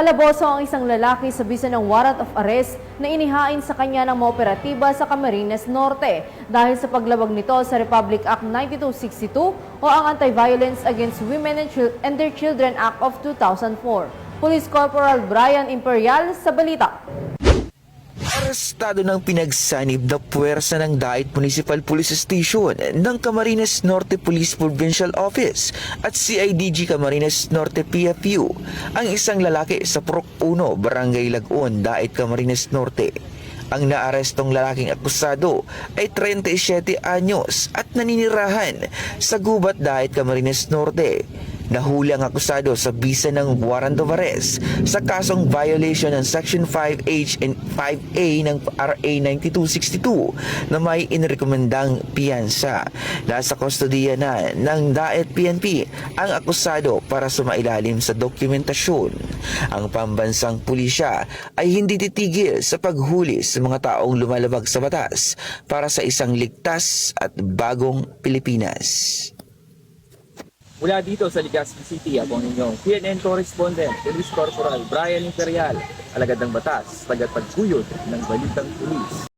Alaboso ang isang lalaki sa bisa ng warrant of arrest na inihain sa kanya ng mga operatiba sa Camarines Norte dahil sa paglabag nito sa Republic Act 9262 o ang Anti-Violence Against Women and, Their Children Act of 2004. Police Corporal Brian Imperial sa balita. Arestado ng pinagsanib na puwersa ng Dait Municipal Police Station ng Camarines Norte Police Provincial Office at CIDG Camarines Norte PFU ang isang lalaki sa Purok 1, Barangay Lagon, Dait Camarines Norte. Ang naarestong lalaking akusado ay 37 anyos at naninirahan sa Gubat Dait Camarines Norte. Nahuli ang akusado sa bisa ng warrant of arrest sa kasong violation ng Section 5H and 5A ng RA 9262 na may inirekomendang piyansa. Nasa kustodiya na ng DAET PNP ang akusado para sumailalim sa dokumentasyon. Ang pambansang pulisya ay hindi titigil sa paghuli sa mga taong lumalabag sa batas para sa isang ligtas at bagong Pilipinas. Mula dito sa Legazpi City, ako ang inyong CNN correspondent, Police Corporal Brian Imperial, alagad ng batas, tagataguyod ng balitang pulis.